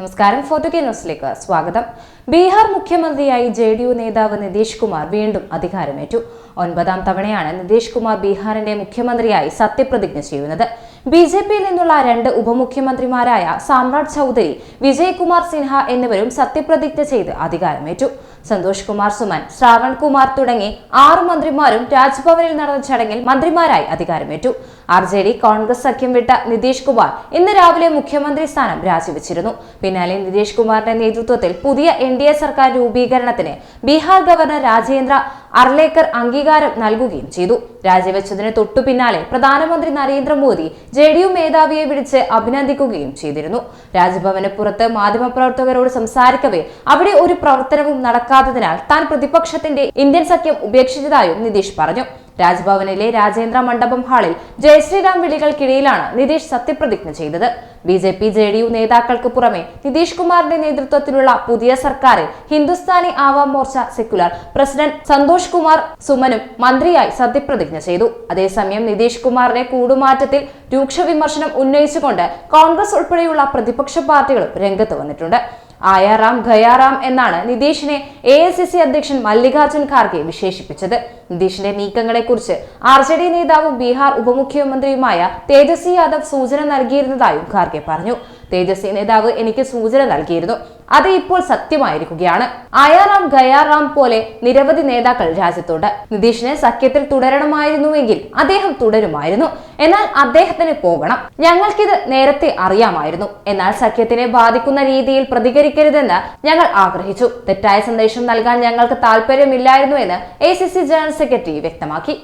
നമസ്കാരം. Photo K ന്യൂസിലേക്ക് സ്വാഗതം. ബീഹാർ മുഖ്യമന്ത്രിയായി ജെ ഡി യു നേതാവ് നിതീഷ് കുമാർ വീണ്ടും അധികാരമേറ്റു. ഒൻപതാം തവണയാണ് നിതീഷ് കുമാർ ബീഹാറിന്റെ മുഖ്യമന്ത്രിയായി സത്യപ്രതിജ്ഞ ചെയ്യുന്നത്. ബി ജെ പിയിൽ നിന്നുള്ള രണ്ട് ഉപമുഖ്യമന്ത്രിമാരായ സാമ്രാട് ചൌധരി വിജയ്കുമാർ സിൻഹ എന്നിവരും സത്യപ്രതിജ്ഞ ചെയ്ത് അധികാരമേറ്റു. സന്തോഷ് കുമാർ സുമൻ ശ്രാവൺ കുമാർ തുടങ്ങി ആറ് മന്ത്രിമാരും രാജ്ഭവനിൽ നടന്ന ചടങ്ങിൽ മന്ത്രിമാരായി അധികാരമേറ്റു. ആർ ജെ ഡി കോൺഗ്രസ് സഖ്യം വിട്ട നിതീഷ് കുമാർ ഇന്ന് രാവിലെ മുഖ്യമന്ത്രി സ്ഥാനം രാജിവെച്ചിരുന്നു. പിന്നാലെ നിതീഷ് കുമാറിന്റെ നേതൃത്വത്തിൽ പുതിയ എൻ ഡി എ സർക്കാർ രൂപീകരണത്തിന് ബീഹാർ ഗവർണർ രാജേന്ദ്ര അർലേക്കർ അംഗീകാരം നൽകുകയും ചെയ്തു. രാജിവെച്ചതിന് തൊട്ടു പിന്നാലെ പ്രധാനമന്ത്രി നരേന്ദ്രമോദി ജെ ഡി യു മേധാവിയെ വിളിച്ച് അഭിനന്ദിക്കുകയും ചെയ്തിരുന്നു. രാജ്ഭവന് പുറത്ത് മാധ്യമപ്രവർത്തകരോട് സംസാരിക്കവേ അവിടെ ഒരു പ്രവർത്തനവും നടക്കാത്തതിനാൽ താൻ പ്രതിപക്ഷത്തിന്റെ ഇന്ത്യൻ സഖ്യം ഉപേക്ഷിച്ചതായും നിതീഷ് പറഞ്ഞു. രാജ്ഭവനിലെ രാജേന്ദ്ര മണ്ഡപം ഹാളിൽ ജയശ്രീറാം വിളികൾക്കിടയിലാണ് നിതീഷ് സത്യപ്രതിജ്ഞ ചെയ്തത്. B J P J D U നേതാക്കൾക്ക് പുറമെ നിതീഷ് കുമാറിന്റെ നേതൃത്വത്തിലുള്ള പുതിയ സർക്കാരിൽ ഹിന്ദുസ്ഥാനി ആവാം മോർച്ച സെക്യുലർ പ്രസിഡന്റ് സന്തോഷ് കുമാർ സുമനും മന്ത്രിയായി സത്യപ്രതിജ്ഞ ചെയ്തു. അതേസമയം നിതീഷ് കുമാറിനെ കൂടുമാറ്റത്തിൽ രൂക്ഷ വിമർശനം ഉന്നയിച്ചുകൊണ്ട് കോൺഗ്രസ് ഉൾപ്പെടെയുള്ള പ്രതിപക്ഷ പാർട്ടികളും രംഗത്ത് വന്നിട്ടുണ്ട്. ആയാറാം ഖയാറാം എന്നാണ് നിതീഷിനെ എ ഐ സി സി അധ്യക്ഷൻ മല്ലികാർജുൻ ഖാർഗെ വിശേഷിപ്പിച്ചത്. നിതീഷിന്റെ നീക്കങ്ങളെക്കുറിച്ച് ആർ ജെ ഡി നേതാവും ബീഹാർ ഉപമുഖ്യമന്ത്രിയുമായ തേജസ്വി യാദവ് സൂചന നൽകിയിരുന്നതായും ഖാർഗെ പറഞ്ഞു. തേജസ്വി നേതാവ് എനിക്ക് സൂചന നൽകിയിരുന്നു. അത് ഇപ്പോൾ സത്യമായിരിക്കുകയാണ്. ആയാറാം ഗയാറാം പോലെ നിരവധി നേതാക്കൾ രാജ്യത്തുണ്ട്. നിതീഷിന് സഖ്യത്തിൽ തുടരണമായിരുന്നുവെങ്കിൽ അദ്ദേഹം തുടരുമായിരുന്നു. എന്നാൽ അദ്ദേഹത്തിന് പോകണം. ഞങ്ങൾക്കിത് നേരത്തെ അറിയാമായിരുന്നു. എന്നാൽ സഖ്യത്തിനെ ബാധിക്കുന്ന രീതിയിൽ പ്രതികരിക്കരുതെന്ന് ഞങ്ങൾ ആഗ്രഹിച്ചു. തെറ്റായ സന്ദേശം നൽകാൻ ഞങ്ങൾക്ക് താല്പര്യമില്ലായിരുന്നു എന്ന് എ ജനറൽ സെക്രട്ടറി വ്യക്തമാക്കി.